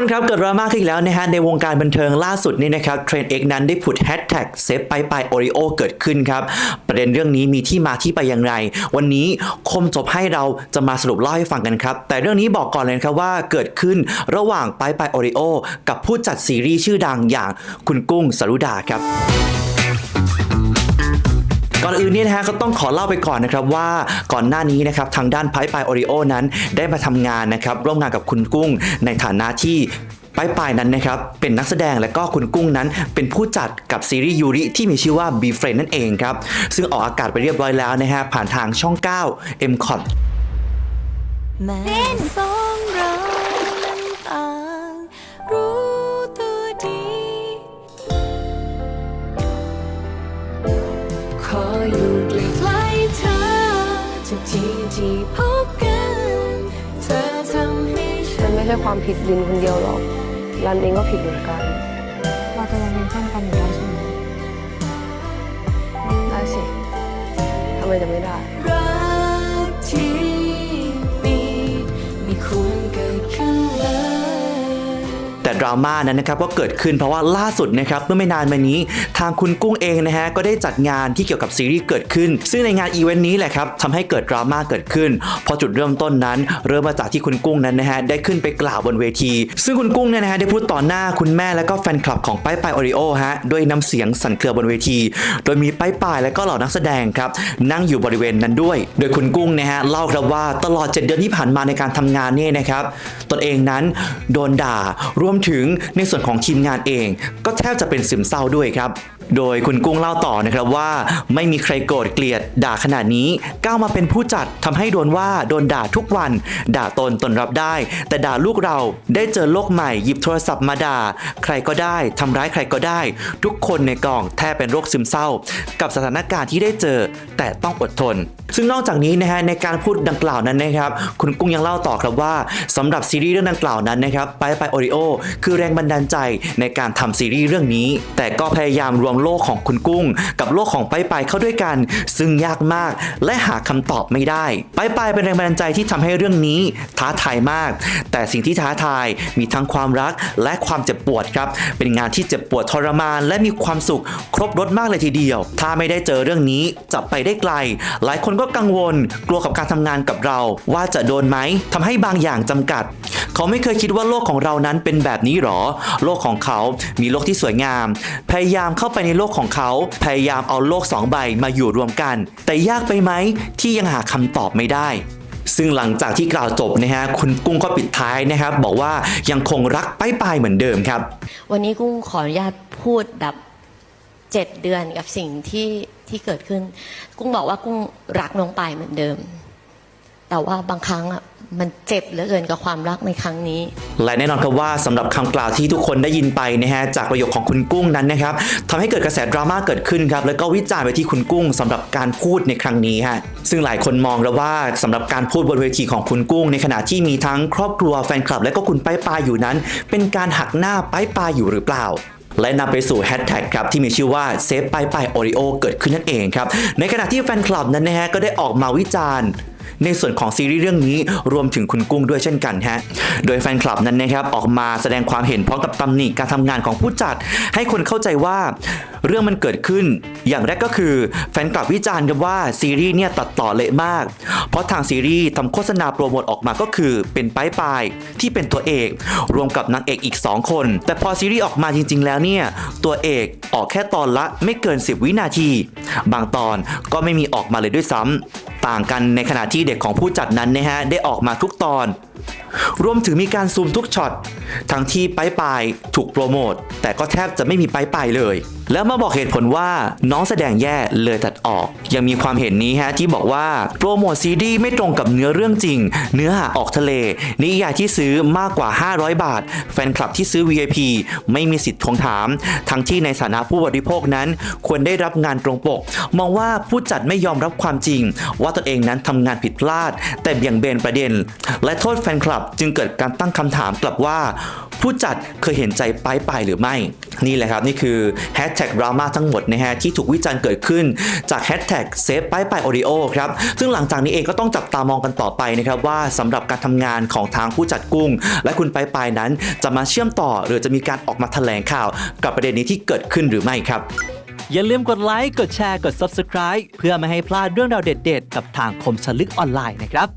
คนครับเกิดดราม่าขึ้นอีกแล้วนะฮะในวงการบันเทิงล่าสุดนี่นะครับเทรนเอกนั้นได้ผุดแฮชแท็กเซฟไปไปโอริโอเกิดขึ้นครับ ประเด็นเรื่องนี้มีที่มาที่ไปอย่างไร วันนี้คมจบให้เราจะมาสรุปเล่าให้ฟังกันครับ แต่เรื่องนี้บอกก่อนเลยครับว่าเกิดขึ้นระหว่างไปไปโอริโอกับผู้จัดซีรีส์ชื่อดังอย่างคุณกุ้งสรุดาครับ ก่อนอื่นนี่นะฮะก็ต้องขอเล่าไปก่อนนะครับว่าก่อนหน้านี้นะครับทางด้านไพ่ปายโอริโอนั้นได้มาทำงานนะครับร่วมงานกับคุณกุ้งในฐานะที่ป้ายปายนั้นนะครับ เป็นนักแสดงและก็คุณกุ้งนั้น เป็นผู้จัดกับซีรีส์ยูริที่มีชื่อว่า b f r i e n d นั่นเองครับ ซึ่งออกอากาศไปเรียบร้อยแล้วนะฮะผ่านทางช่อง 9 m c o t แม้สองเรานั้นต่า ทุกทีที่พบกัน เธอทำให้ฉันมันไม่ใช่ความผิดลินคนเดียวหรอกรันเองก็ผิดเหมือนกัน เราจะยังเป็นเพื่อนกันอยู่ได้ใช่ไหมได้สิทำไมจะไม่ได้ รักที่ ดราม่านั้นนะครับก็เกิดขึ้นเพราะว่าล่าสุดนะครับเมื่อไม่นานมานี้ ทางคุณกุ้งเองนะฮะก็ได้จัดงานที่เกี่ยวกับซีรีส์เกิดขึ้น ซึ่งในงานอีเวนต์นี้แหละครับทำให้เกิดดราม่าเกิดขึ้นเพอจุดเริ่มต้นนั้น เริ่มมาจากที่คุณกุ้งนั้นนะฮะได้ขึ้นไปกล่าวบนเวที ซึ่งคุณกุ้งเนี่ยนะฮะได้พูดต่อหน้าคุณแม่และก็แฟนคลับของป้ายป้ายโอริโอฮะด้วยน้ำเสียงสั่นเครือบนเวที โดยมีป้ายป้ายและก็เหล่านักแสดงครับนั่งอยู่บริเวณนั้นด้วย โดยคุณกุ้งนะฮะเล่าครับว่าตลอด 7 เดือนที่ผ่านมาในการทำงานเนี่ยนะครับตนเองนั้นโดนด่ารวมถึงในส่วนของทีมงานเอง ก็แทบจะเป็นซึมเศร้าด้วยครับ โดยคุณกุ้งเล่าต่อนะครับว่า ไม่มีใครโกรธเกลียดด่าขนาดนี้ ก้าวมาเป็นผู้จัดทำให้โดนว่าโดนด่าทุกวัน ด่าตนตนรับได้ แต่ด่าลูกเราได้เจอโลกใหม่หยิบโทรศัพท์มาด่า ใครก็ได้ทำร้ายใครก็ได้ ทุกคนในกองแทบเป็นโรคซึมเศร้า กับสถานการณ์ที่ได้เจอ แต่ต้องอดทนซึ่งนอกจากนี้นะฮะในการพูดดังกล่าวนั้นนะครับคุณกุ้งยังเล่าต่อครับว่าสำหรับซีรีส์เรื่องดังกล่าวนั้นนะครับไปไปโอริโอคือแรงบันดาลใจในการทำซีรีส์เรื่องนี้ แต่ก็พยายามรวมโลกของคุณกุ้ง กับโลกของไปไปเข้าด้วยกัน ซึ่งยากมากและหาคำตอบไม่ได้ไปไปเป็นแรงบันดาลใจที่ทำให้เรื่องนี้ท้าทายมาก แต่สิ่งที่ท้าทายมีทั้งความรักและความเจ็บปวดครับเป็นงานที่เจ็บปวดทรมาน และมีความสุขครบรถมากเลยทีเดียว ถ้าไม่ได้เจอเรื่องนี้จะไปได้ไกล หลายคนก็กังวล กลัวกับการทำงานกับเรา ว่าจะโดนไหมทำให้บางอย่างจำกัด เขาไม่เคยคิดว่าโลกของเรานั้นเป็นแบบนี้หรอ โลกของเขา มีโลกที่สวยงาม พยายามเข้าไปในโลกของเขา พยายามเอาโลกสองใบมาอยู่รวมกัน แต่ยากไปไหมที่ยังหาคำตอบไม่ได้ซึ่งหลังจากที่กล่าวจบนะฮะคุณกุ้งก็ปิดท้ายนะครับ บอกว่ายังคงรักป้ายปายเหมือนเดิมครับ วันนี้กุ้งขออนุญาตพูดแบบ เจ็ดเดือนกับสิ่งที่ที่เกิดขึ้น กุ้งบอกว่ากุ้งรักน้องปายเหมือนเดิม แต่ว่าบางครั้งอะมันเจ็บเหลือเกินกับความรักในครั้งนี้ และแน่นอนครับว่าสำหรับคำกล่าวที่ทุกคนได้ยินไปนะฮะจากประโยคของคุณกุ้งนั้นนะครับทำให้เกิดกระแสดราม่าเกิดขึ้นครับแล้วก็วิจารณ์ไปที่คุณกุ้งสำหรับการพูดในครั้งนี้ฮะซึ่งหลายคนมองแล้วว่าสำหรับการพูดบนเวทีของคุณกุ้ง ในขณะที่มีทั้งครอบครัวแฟนคลับ และก็คุณป้ายปายอยู่นั้น เป็นการหักหน้าป้ายปายอยู่หรือเปล่า และนำไปสู่แฮชแท็กครับที่มีชื่อว่าเซฟไปไปโอริโอเกิดขึ้นนั่นเองครับในขณะที่แฟนคลับนั้นนะฮะก็ได้ออกมาวิจารณ์ ในส่วนของซีรีส์เรื่องนี้รวมถึงคุณกุ้งด้วยเช่นกันฮะ โดยแฟนคลับนั้นนะครับออกมาแสดงความเห็นพร้อมกับตำหนิการทำงานของผู้จัด ให้คนเข้าใจว่าเรื่องมันเกิดขึ้น อย่างแรกก็คือแฟนคลับวิจารณ์กันว่าซีรีส์เนี่ยตัดต่อเละมาก เพราะทางซีรีส์ทำโฆษณาโปรโมทออกมาก็คือเป็นป้ายปายที่เป็นตัวเอก รวมกับนางเอกอีก 2 คน แต่พอซีรีส์ออกมาจริง ๆ แล้วเนี่ยตัวเอกออกแค่ตอนละไม่เกิน 10 วินาที บางตอนก็ไม่มีออกมาเลยด้วยซ้ำต่างกันในขณะที่เด็กของผู้จัดนั้นนะฮะได้ออกมาทุกตอน รวมถึงมีการซูมทุกช็อต ทั้งที่ป้ายปายถูกโปรโมท แต่ก็แทบจะไม่มีป้ายปายเลย แล้วมาบอกเหตุผลว่าน้องแสดงแย่เลยตัดออก ยังมีความเห็นนี้ฮะที่บอกว่าโปรโมทซีดีไม่ตรงกับเนื้อเรื่องจริง เนื้อหาออกทะเล นิยายที่ซื้อมากกว่า 500 บาท แฟนคลับที่ซื้อ VIP ไม่มีสิทธิ์ทวงถาม ทั้งที่ในฐานะผู้บริโภคนั้น ควรได้รับงานตรงปก มองว่าผู้จัดไม่ยอมรับความจริง ว่าตนเองนั้นทำงานผิดพลาด แต่เบี่ยงเบนประเด็น และโทษแฟนคลับ จึงเกิดการตั้งคำถามกลับว่า ผู้จัดเคยเห็นใจไปไปหรือไม่ นี่แหละครับนี่คือแฮชแท็กดราม่าทั้งหมดนะฮะที่ถูกวิจารณ์เกิดขึ้นจากแฮชแท็กเซฟไปไปโอริโอครับซึ่งหลังจากนี้เองก็ต้องจับตามองกันต่อไปนะครับว่าสำหรับการทำงานของทางผู้จัดกุ้ง และคุณไปไปนั้นจะมาเชื่อมต่อ หรือจะมีการออกมาแถลงข่าว กับประเด็นนี้ที่เกิดขึ้นหรือไม่ครับอย่าลืมกดไลค์ กดแชร์ กด Subscribe เพื่อไม่ให้พลาดเรื่องราวเด็ด ๆ กับทางคมชลึกออนไลน์นะครับ